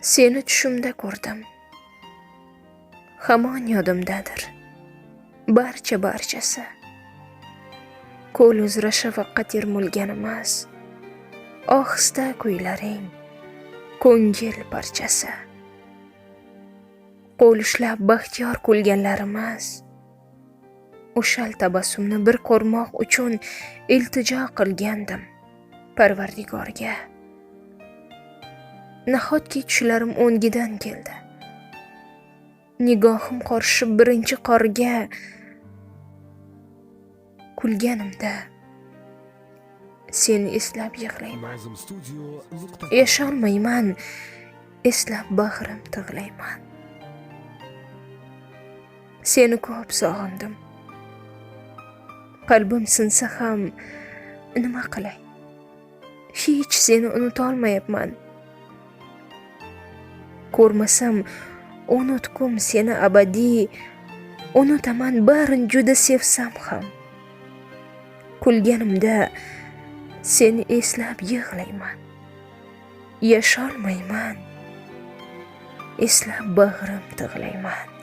Seni tushimda ko'rdim. Hamon yodimdadir. Barcha barchasi. Ko'l uzra shafaqqa termulganimiz emas. Ohista kuylaring. Ko'ngil parchasi. Qo'l ushlab baxtiyor kulganlarimiz. O'shal tabassumni bir ko'rmoq uchun iltijo qilgandim Parvardigorga. Nahotki tushlarim o'ngidan keldi. Nigohim qorishib birinchi qorga kulganimda seni eslab yig'layman. Yasholmayman, eslab bag'rim tig'layman. Seni ko'p sog'indim. Qalbim sinsa ham nima qilay? Hech seni unutolmayapman. Ko'rmasam unutgum seni abadiy, unutaman barin juda sevsam ham. Kulganimda seni eslab yig'layman. Yasholmayman. Eslab bag'rim tig'layman.